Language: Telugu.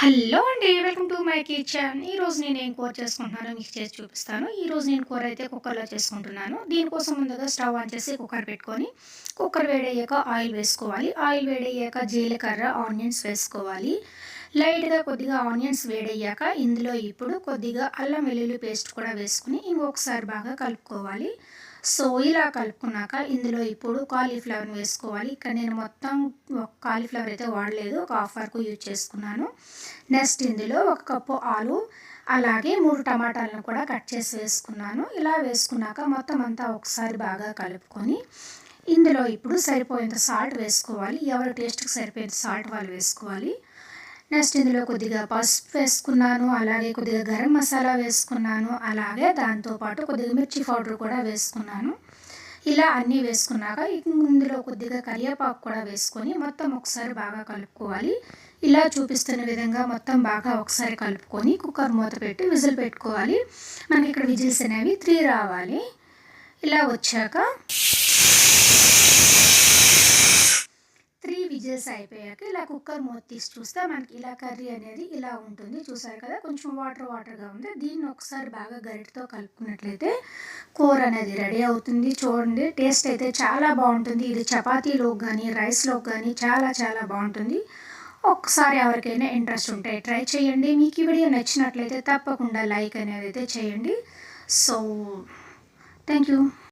హలో అండి వెల్కమ్ టు మై కిచెన్. ఈరోజు నేను ఏం కూర చేసుకుంటున్నానో మీకు చేసి చూపిస్తాను. ఈరోజు నేను కూర అయితే కుక్కర్లో చేసుకుంటున్నాను. దీనికోసం ముందుగా స్టవ్ ఆన్ చేసి కుక్కర్ పెట్టుకొని కుక్కర్ వేడయ్యాక ఆయిల్ వేసుకోవాలి. ఆయిల్ వేడయ్యాక జీలకర్ర ఆనియన్స్ వేసుకోవాలి. లైట్గా కొద్దిగా ఆనియన్స్ వేడయ్యాక ఇందులో ఇప్పుడు కొద్దిగా అల్లం వెల్లుల్లి పేస్ట్ కూడా వేసుకుని ఇంకొకసారి బాగా కలుపుకోవాలి. సో ఇలా కలుపుకున్నాక ఇందులో ఇప్పుడు కాలీఫ్లవర్ని వేసుకోవాలి. ఇక్కడ నేను మొత్తం కాలీఫ్లవర్ అయితే వాడలేదు ఒక హాఫ్ వరకు యూజ్ చేసుకున్నాను. నెక్స్ట్ ఇందులో ఒక కప్పు ఆలు అలాగే మూడు టమాటాలను కూడా కట్ చేసి వేసుకున్నాను. ఇలా వేసుకున్నాక మొత్తం అంతా ఒకసారి బాగా కలుపుకొని ఇందులో ఇప్పుడు సరిపోయేంత సాల్ట్ వేసుకోవాలి. ఎవరి టేస్ట్కి సరిపోయేంత సాల్ట్ వాళ్ళు వేసుకోవాలి. నెక్స్ట్ ఇందులో కొద్దిగా పసుపు వేసుకున్నాను అలాగే కొద్దిగా గరం మసాలా వేసుకున్నాను అలాగే దాంతోపాటు కొద్దిగా మిర్చి పౌడర్ కూడా వేసుకున్నాను. ఇలా అన్నీ వేసుకున్నాక ఇందులో కొద్దిగా కరివేపాకు కూడా వేసుకొని మొత్తం ఒకసారి బాగా కలుపుకోవాలి. ఇలా చూపిస్తున్న విధంగా మొత్తం బాగా ఒకసారి కలుపుకొని కుక్కర్ మూత పెట్టి విజిల్ పెట్టుకోవాలి. మనకి ఇక్కడ విజిల్స్ అనేవి త్రీ రావాలి. ఇలా వచ్చాక ప్రాసెస్ అయిపోయాక ఇలా కుక్కర్ మూత తీసి చూస్తే మనకి ఇలా కర్రీ అనేది ఇలా ఉంటుంది. చూసారు కదా? కొంచెం వాటర్ వాటర్గా ఉంది. దీన్ని ఒకసారి బాగా గరిటతో కలుపుకున్నట్లయితే కూర అనేది రెడీ అవుతుంది. చూడండి టేస్ట్ అయితే చాలా బాగుంటుంది. ఇది చపాతీలోకి కానీ రైస్లోకి కానీ చాలా చాలా బాగుంటుంది. ఒకసారి ఎవరికైనా ఇంట్రెస్ట్ ఉంటే ట్రై చేయండి. మీకు ఈ వీడియో నచ్చినట్లయితే తప్పకుండా లైక్ అనేది అయితే చేయండి. So thank you